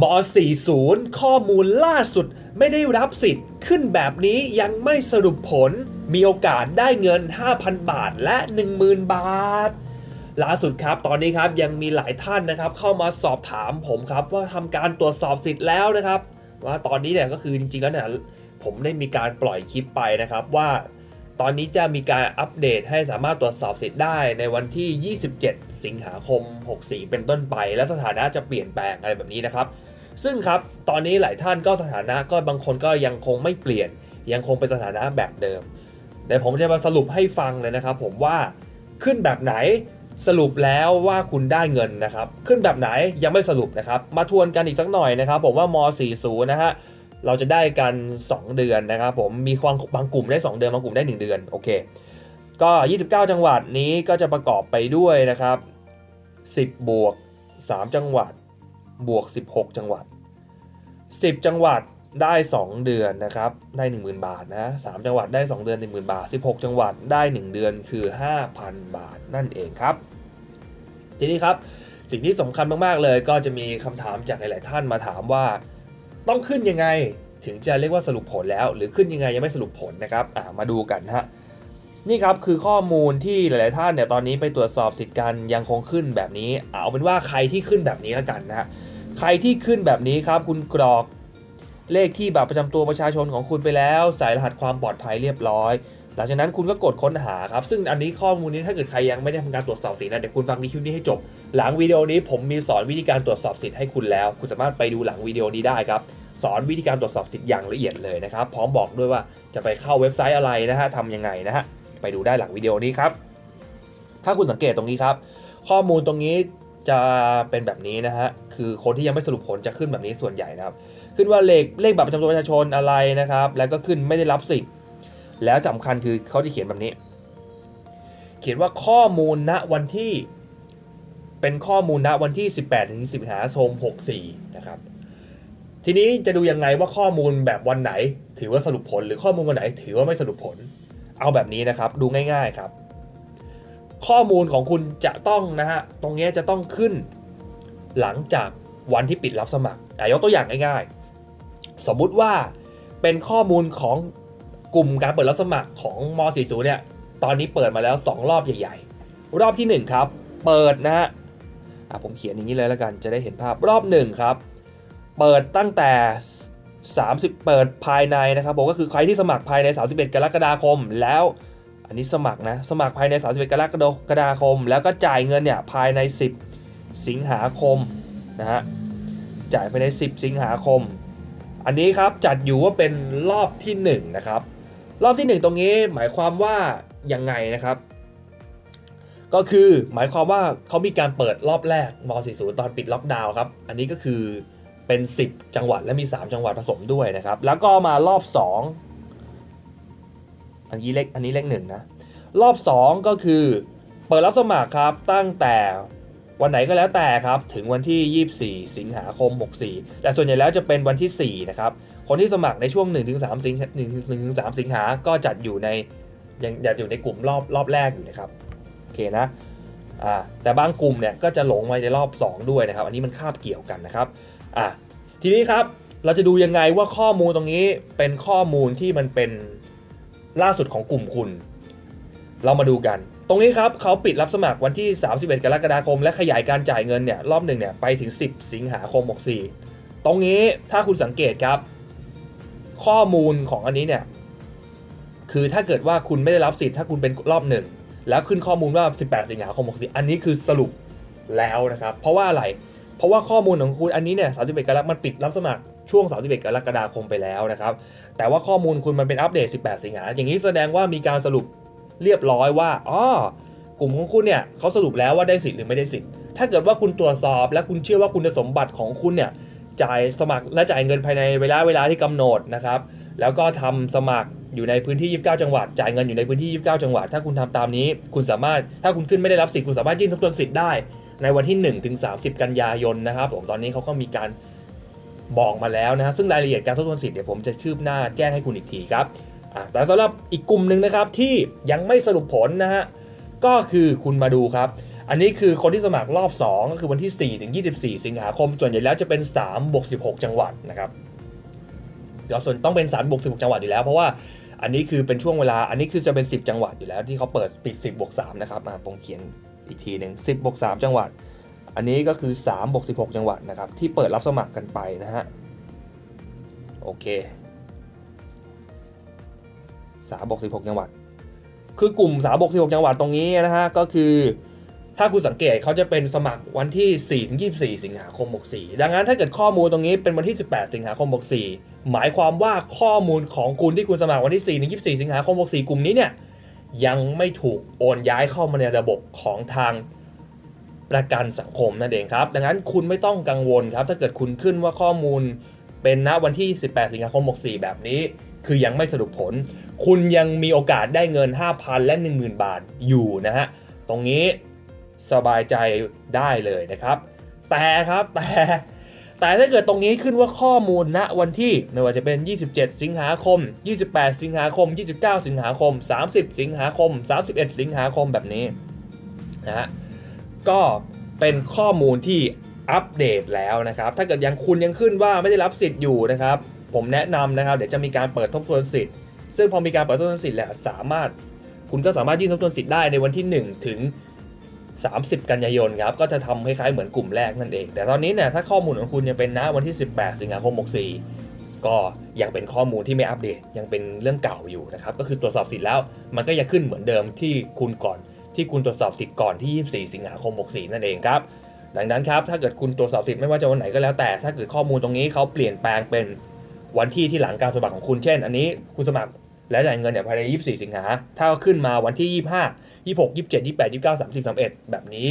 ม .40 ข้อมูลล่าสุดไม่ได้รับสิทธิ์ ขึ้นแบบนี้ยังไม่สรุปผล มีโอกาสได้เงิน 5,000 บาทและ 10,000 บาท ล่าสุดครับตอนนี้ครับยังมีหลายท่านนะครับ เข้ามาสอบถามผมครับว่าทำการตรวจสอบสิทธิ์แล้วนะครับ ว่าตอนนี้เนี่ยก็คือจริงๆแล้วเนี่ยผมได้มีการปล่อยคลิปไปนะครับว่า ตอนนี้จะมีการอัปเดตให้สามารถตรวจสอบสิทธิ์ได้ในวันที่ 27 สิงหาคม 64 เป็นต้นไป และสถานะจะเปลี่ยนแปลงอะไรแบบนี้นะครับ ซึ่งครับตอนนี้หลายท่านก็สถานะก็บางคนก็ยังคงไม่เปลี่ยน ยังคงเป็นสถานะแบบเดิมเดี๋ยวผมจะมาสรุปให้ฟังเลยนะครับผมว่าขึ้นแบบไหนสรุปแล้วว่าคุณได้เงินนะครับ ขึ้นแบบไหนยังไม่สรุปนะครับ มาทวนกันอีกสักหน่อยนะครับ ผมว่าม 40 นะฮะ เราจะได้กัน 2 เดือนนะครับผมมีความบางกลุ่มได้ 2 เดือนบางกลุ่มได้ 1 เดือนโอเคก็ 29 จังหวัดนี้ก็จะประกอบไปด้วยนะครับ 10 บวก 3 จังหวัดบวก 16 จังหวัด 10 จังหวัดได้ 2 เดือนนะครับได้ 10,000 บาทนะ3จังหวัดได้ 2 เดือน 10,000 บาท 16 จังหวัดได้ 1 เดือนคือ 5,000 บาทนั่นเองครับ ทีนี้ครับสิ่งที่สำคัญมากๆเลยก็จะมีคำถามจากหลายๆท่านมาถามว่า ต้องขึ้นยังไงถึงจะเรียกว่าสรุปผลแล้ว หรือขึ้นยังไงยังไม่สรุปผลนะครับอ่ามาดูกันฮะนี่ครับคือข้อมูลที่หลาย ๆ ท่านเนี่ยตอนนี้ไปตรวจสอบสิทธิ์กันยังคงขึ้นแบบนี้ เอาเป็นว่าใครที่ขึ้นแบบนี้แล้วกันนะฮะใครที่ขึ้นแบบนี้ครับ คุณกรอกเลขที่บัตรประจำตัวประชาชนของคุณไปแล้ว ใส่รหัสความปลอดภัยเรียบร้อย หลังจากนั้นคุณก็กดค้นหาครับ ซึ่งอันนี้ข้อมูลนี้ถ้าเกิดใครยังไม่ได้ทำการตรวจสอบสิทธิ์นะเดี๋ยวคุณฟังวิดีโอนี้ให้จบ หลังวิดีโอนี้ผมมีสอนวิธีการตรวจสอบสิทธิ์ให้คุณแล้ว คุณสามารถไปดูหลังวิดีโอนี้ได้ครับสอนวิธีการตรวจสอบสิทธิ์อย่างละเอียดเลยนะครับ พร้อมบอกด้วยว่าจะไปเข้าเว็บไซต์อะไรนะฮะทำยังไงนะฮะไปดูได้หลังวิดีโอนี้ครับ ถ้าคุณสังเกตตรงนี้ครับ ข้อมูลตรงนี้จะเป็นแบบนี้นะฮะคือคนที่ยังไม่สรุปผลจะขึ้นแบบนี้ส่วนใหญ่นะครับ ขึ้นว่าเลขเลขบัตรประจำตัวประชาชนอะไรนะครับ แล้วก็ขึ้นไม่ได้รับสิทธิ์ แล้วสำคัญคือเขาจะเขียนแบบนี้ เขียนว่าข้อมูลณวันที่เป็นข้อมูลณวันที่ 18ถึงสิงหาคม64 นะครับ ทีนี้จะดูยังไงว่าข้อมูลแบบวันไหน ถือว่าสรุปผลหรือข้อมูลวันไหน ถือว่าไม่สรุปผล เอาแบบนี้นะครับ ดูง่าย ๆครับ ข้อมูลของคุณจะต้องนะฮะ ตรงนี้จะต้องขึ้น หลังจากวันที่ปิดรับสมัครยกตัวอย่างง่ายๆ สมมุติว่าเป็นข้อมูลของ กลุ่มการเปิดรับสมัครของม .40 เนี่ย ตอนนี้เปิดมาแล้ว 2 รอบใหญ่ๆ รอบทีหนึ่1 ครับ เปิดนะฮะอะผมเขียนอย่างนี้เลยแล้วกันจะได้เห็นภาพรอบ 1 ครับ เปิดตั้งแต่ 30 เปิดภายในนะครับผมก็คือใครที่สมัครภายใน 31 กรกฎาคมแล้ว อันนี้สมัครนะสมัครภายใน 31 กรกฎาคม แล้วก็จ่ายเงินเนี่ยภายใน 10 สิงหาคมนะฮะจ่ายภายใน 10 สิงหาคม อันนี้ครับจัดอยู่ว่าเป็นรอบที่ 1 นะครับ รอบที่ 1 ตรงนี้หมายความว่ายังไงนะครับ ก็คือหมายความว่าเขามีการเปิดรอบแรกม .40 ตอนปิดล็อกดาวน์ครับ อันนี้ก็คือเป็น 10 จังหวัดและมี 3 จังหวัดผสมด้วยนะครับ แล้วก็มารอบ 2 อันนี้เลขอันนี้เลขหนึ่งนะ รอบ 2 ก็คือเปิดรับสมัครครับตั้งแต่วันไหนก็แล้วแต่ครับ ถึงวันที่ 24 สิงหาคม 64 แต่ส่วนใหญ่แล้วจะเป็นวันที่ 4 นะครับ คนที่สมัครในช่วง 1-3 สิงหา1-3 สิงหา ก็จัดอยู่ในยังจัดอยู่ในกลุ่มรอบรอบแรกอยู่นะครับโอเคนะอ่าแต่บางกลุ่มเนี่ยก็จะหลงมาในรอบ 2 ด้วยนะครับ อันนี้มันคาบเกี่ยวกันนะครับอะทีนี้ครับเราจะดูยังไงว่าข้อมูลตรงนี้เป็นข้อมูลที่มันเป็นล่าสุดของกลุ่มคุณ เรามาดูกัน ตรงนี้ครับเขาปิดรับสมัครวันที่ 31 กรกฎาคม และขยายการจ่ายเงินเนี่ยรอบหนึ่งเนี่ยไปถึง 10 สิงหาคม 64 ตรงนี้ถ้าคุณสังเกตครับ ข้อมูลของอันนี้เนี่ย คือถ้าเกิดว่าคุณไม่ได้รับสิทธิ์ถ้าคุณเป็นรอบหนึ่งแล้วขึ้นข้อมูลว่า 18 สิงหาคม64อันนี้คือสรุปแล้วนะครับ เพราะว่าอะไร เพราะว่าข้อมูลของคุณอันนี้เนี่ย 31 กรกฎาคมมันปิดรับสมัครช่วง 31 กรกฎาคมไปแล้วนะครับ แต่ว่าข้อมูลคุณมันเป็นอัปเดต 18 สิงหาอย่างนี้แสดงว่ามีการสรุปเรียบร้อยว่าอ๋อกลุ่มของคุณเนี่ยเขาสรุปแล้วว่าได้สิทธิ์หรือไม่ได้สิทธิ์ ถ้าเกิดว่าคุณตรวจสอบและคุณเชื่อว่าคุณสมบัติของคุณเนี่ย จ่ายสมัครและจ่ายเงินภายในเวลาเวลาที่กำหนดนะครับ แล้วก็ทำสมัครอยู่ในพื้นที่ 29 จังหวัด จ่ายเงินอยู่ในพื้นที่ 29 จังหวัด ถ้าคุณทำตามนี้ คุณสามารถ ถ้าคุณขึ้นไม่ได้รับสิทธิ์ คุณสามารถยื่นทบทวนสิทธิ์ได้ ในวันที่1ถึง30 กันยายนนะครับ ผม ตอนนี้เขาก็มีการบอกมาแล้วนะฮะ ซึ่งรายละเอียดการทบทวนสิทธิ์เดี๋ยวผมจะคืบหน้าแจ้งให้คุณอีกทีครับแต่สำหรับอีกกลุ่มหนึ่งนะครับที่ยังไม่สรุปผลนะฮะ ก็คือคุณมาดูครับ อันนี้คือคนที่สมัครรอบ 2 ก็คือวันที่ 4 ถึง 24 สิงหาคม ส่วนใหญ่แล้วจะเป็น3บวก16 จังหวัดนะครับเดี๋ยวส่วนต้องเป็น3บวก16 จังหวัดอยู่แล้ว เพราะว่าอันนี้คือเป็นช่วงเวลา อันนี้คือจะเป็น 10 จังหวัดอยู่แล้วที่เขาเปิดปิด 10บวก3นะครับมาผมเขียนอีกทีหนึ่ง10บวก3จังหวัด อันนี้ก็คือ3บวก16 จังหวัดนะครับที่เปิดรับสมัครกันไปนะฮะโอเค3บวก16 จังหวัด คือกลุ่ม3บวก16 จังหวัดตรงนี้นะฮะก็คือ ถ้าคุณสังเกตเขาจะเป็นสมัครวันที่ 4 ถึง 24 สิงหาคม 64 ดังนั้นถ้าเกิดข้อมูลตรงนี้เป็นวันที่ 18 สิงหาคม 64 หมายความว่าข้อมูลของคุณที่คุณสมัครวันที่ 4 ถึง 24 สิงหาคม 64 กลุ่มนี้เนี่ยยังไม่ถูกโอนย้ายเข้ามาในระบบของทางประกันสังคมนั่นเองครับ ดังนั้นคุณไม่ต้องกังวลครับ ถ้าเกิดคุณขึ้นว่าข้อมูลเป็นณวันที่ 18 สิงหาคม 64 แบบนี้ คือยังไม่สรุปผล คุณยังมีโอกาสได้เงิน 5,000 และ 10,000 บาทอยู่นะฮะ ตรงนี้ สบายใจได้เลยนะครับ แต่ครับแต่แต่ถ้าเกิดตรงนี้ขึ้นว่าข้อมูลณวันที่ไม่ว่าจะเป็น 27 สิงหาคม 28 สิงหาคม 29 สิงหาคม 30 สิงหาคม 31 สิงหาคมแบบนี้นะฮะก็เป็นข้อมูลที่อัปเดตแล้วนะครับ ถ้าเกิดยังคุณยังขึ้นว่าไม่ได้รับสิทธิ์อยู่นะครับ ผมแนะนำนะครับเดี๋ยวจะมีการเปิดทบทวนสิทธิ์ ซึ่งพอมีการเปิดทบทวนสิทธิ์แล้วสามารถ คุณก็สามารถยื่นทบทวนสิทธิ์ได้ในวันที่ 1 ถึง 30 กันยายนครับ ก็จะทำคล้ายๆเหมือนกลุ่มแรกนั่นเอง แต่ตอนนี้เนี่ยถ้าข้อมูลของคุณยังเป็นณวันที่ 18 สิงหาคม 64 ก็ยังเป็นข้อมูลที่ไม่อัปเดต ยังเป็นเรื่องเก่าอยู่นะครับ ก็คือตรวจสอบสิทธิ์แล้ว มันก็ยังขึ้นเหมือนเดิมที่คุณก่อน ที่คุณตรวจสอบสิทธิ์ก่อนที่ 24 สิงหาคม 64 นั่นเองครับ ดังนั้นครับ ถ้าเกิดคุณตรวจสอบสิทธิ์ไม่ว่าจะวันไหนก็แล้วแต่ ถ้าเกิดข้อมูลตรงนี้เขาเปลี่ยนแปลงเป็นวันที่ที่หลังการสมัครของคุณ เช่น อันนี้คุณสมัครและจ่ายเงินเนี่ยภายใน 24 สิงหาถ้าขึ้นมาวันที่ 25 26 27 28 29 30 31แบบนี้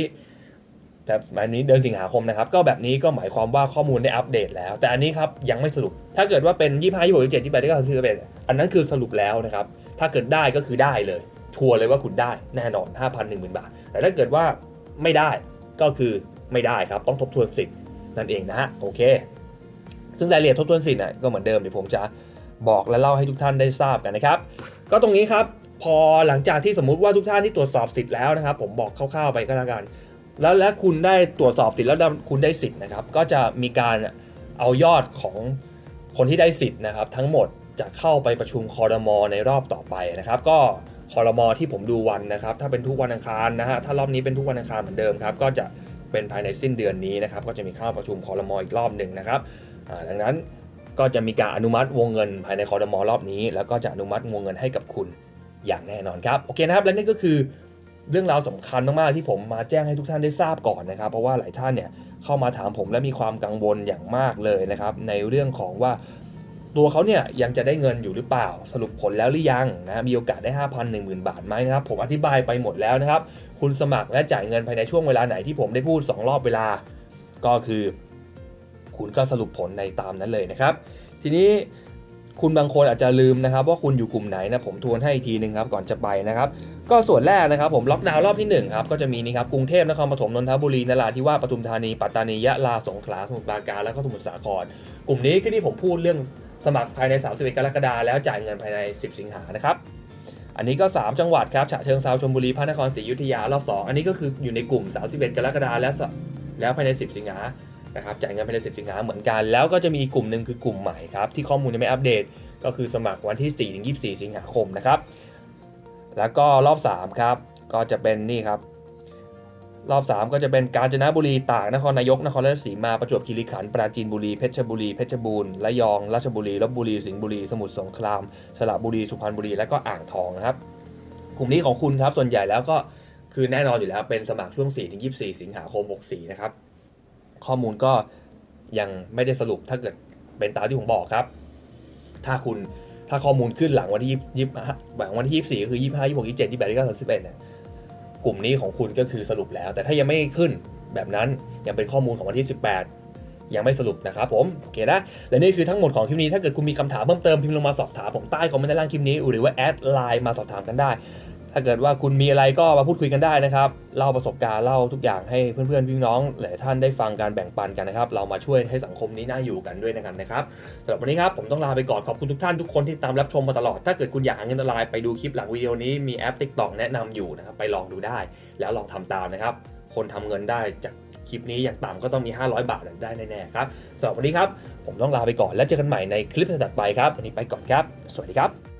แบบแบบนี้เดือนสิงหาคมนะครับ ก็แบบนี้ก็หมายความว่าข้อมูลได้อัปเดตแล้ว แต่อันนี้ครับยังไม่สรุป ถ้าเกิดว่าเป็น25 26 27 28 29 30 31อันนั้นคือสรุปแล้วนะครับ ถ้าเกิดได้ก็คือได้เลยชัวร์เลยว่าคุณได้แน่นอน5,000 10,000บาท แต่ถ้าเกิดว่าไม่ได้ก็คือไม่ได้ครับ ต้องทบทวนสิทธิ์นั่นเองนะฮะโอเค ซึ่งรายละเอียดทบทวนสิทธิ์น่ะก็เหมือนเดิมเดี๋ยวผมจะบอกและเล่าให้ทุกท่านได้ทราบกันนะครับ ก็ตรงนี้ครับ พอหลังจากที่สมมุติว่าทุกท่านที่ตรวจสอบสิทธิ์แล้วนะครับ ผมบอกคร่าวๆไปก็แล้วกัน แล้วและคุณได้ตรวจสอบสิทธิ์แล้วคุณได้สิทธิ์นะครับ ก็จะมีการเอายอดของคนที่ได้สิทธิ์นะครับ ทั้งหมดจะเข้าไปประชุมคอรมอในรอบต่อไปนะครับ ก็คอรมอที่ผมดูวันนะครับ ถ้าเป็นทุกวันอังคารนะฮะถ้ารอบนี้เป็นทุกวันอังคารเหมือนเดิมครับก็จะเป็นภายในสิ้นเดือนนี้นะครับ ก็จะมีเข้าประชุมคอรมออีกรอบหนึ่งนะครับดังนั้นก็จะมีการอนุมัติวงเงินภายในคอรมอรอบนี้ แล้วก็จะอนุมัติวงเงินให้กับคุณ อย่างแน่นอนครับ โอเคนะครับ และนี่ก็คือเรื่องราวสำคัญมากๆที่ผมมาแจ้งให้ทุกท่านได้ทราบก่อนนะครับ เพราะว่าหลายท่านเนี่ยเข้ามาถามผมและมีความกังวลอย่างมากเลยนะครับ ในเรื่องของว่าตัวเขาเนี่ยยังจะได้เงินอยู่หรือเปล่า สรุปผลแล้วหรือยังนะมีโอกาสได้ 5,000 1 0,000 บาทไหมนะครับ ผมอธิบายไปหมดแล้วนะครับ คุณสมัครและจ่ายเงินภายในช่วงเวลาไหนที่ผมได้พูด 2 รอบเวลา ก็คือ คุณก็สรุปผลในตามนั้นเลยนะครับ ทีนี้ คุณบางคนอาจจะลืมนะครับ ว่าคุณอยู่กลุ่มไหนนะผมทวนให้อีกทีหนึ่งครับก่อนจะไปนะครับ ก็ส่วนแรกนะครับผมล็อกดาวน์รอบที่1ครับก็จะมีนี่ครับกรุงเทพนครปฐมนนทบุรีนราธิวาสปทุมธานีปัตตานียะลาสงขลาสมุทรปราการแล้วก็สมุทรสาคร กลุ่มนี้คือที่ผมพูดเรื่องสมัครภายใน31กรกฎาคมแล้วจ่ายเงินภายใน 10 สิงหานะครับอันนี้ก็ 3 จังหวัดครับฉะเชิงเซาชลบุรีพระนครศรีอยุธยารอบ2อันนี้ก็คืออยู่ในกลุ่ม 31 กรกฎาคมและสแล้วภายใน 10 สิงหา นะครับจ่ายเงินภายใน10 สิงหาเหมือนกัน แล้วก็จะมีกกลุ่มหนึ่งคือกลุ่มใหม่ครับที่ข้อมูลยังไม่อัปเดต ก็คือสมัครวันที่ 4 ถึง 24 สิงหาคมนะครับ แล้วก็รอบ 3 ครับ ก็จะเป็นนี่ครับ รอบ 3 ก็จะเป็นกาญจนบุรีตากนครนายกนครราชสีมาประจวบคีรีขันธ์ปราจีนบุรีเพชรบุรีเพชรบูรณ์ระยองราชบุรีลบบุรีสิงห์บุรีสมุทรสงครามสระบุรีสุพรรณบุรีและก็อ่างทองนะครับกลุ่มนี้ของคุณครับส่วนใหญ่แล้วก็คือแน่นอนอยู่แล้วเป็นสมัครช่วง4ถึง24 สิงหาคม 64 นะครับ ข้อมูลก็ยังไม่ได้สรุปถ้าเกิดเป็นตามที่ผมบอกครับ ถ้าคุณถ้าข้อมูลขึ้นหลังวันที่ยี่หลังวันที่24ก็คือ25 26 27 28 29 31เจ็ดยี่แปดยี่เก้าสิบเอ็ดเนี่ยกลุ่มนี้ของคุณก็คือสรุปแล้ว แต่ถ้ายังไม่ขึ้นแบบนั้นยังเป็นข้อมูลของวันที่18ยังไม่สรุปนะครับผมโอเคนะและนี่คือทั้งหมดของคลิปนี้ถ้าเกิดคุณมีคำถามเพิ่มเติมพิมพ์ลงมาสอบถามผมใต้คอมเมนต์ด้านล่างคลิปนี้ หรือว่าแอดไลน์มาสอบถามกันได้ ถ้าเกิดว่าคุณมีอะไรก็มาพูดคุยกันได้นะครับ เล่าประสบการณ์เล่าทุกอย่างให้เพื่อนๆพี่น้องหลายท่านได้ฟังการแบ่งปันกันนะครับ เรามาช่วยให้สังคมนี้น่าอยู่กันด้วยนะครับนะครับสำหรับวันนี้ครับผมต้องลาไปก่อนขอบคุณทุกท่านทุกคนที่ตามรับชมมาตลอด ถ้าเกิดคุณอยากหาเงินออนไลน์ไปดูคลิปหลังวิดีโอนี้มีแอป TikTok แนะนำอยู่นะครับไปลองดูได้ แล้วลองทำตามนะครับ คนทำเงินได้จากคลิปนี้อย่างต่ำก็ต้องมี 500 บาทได้แน่ๆครับสำหรับวันนี้ครับผมต้องลาไปก่อนแล้วเจอกันใหม่ในคลิปถัดไปครับวันนี้ไปก่อนครับ สวัสดีครับ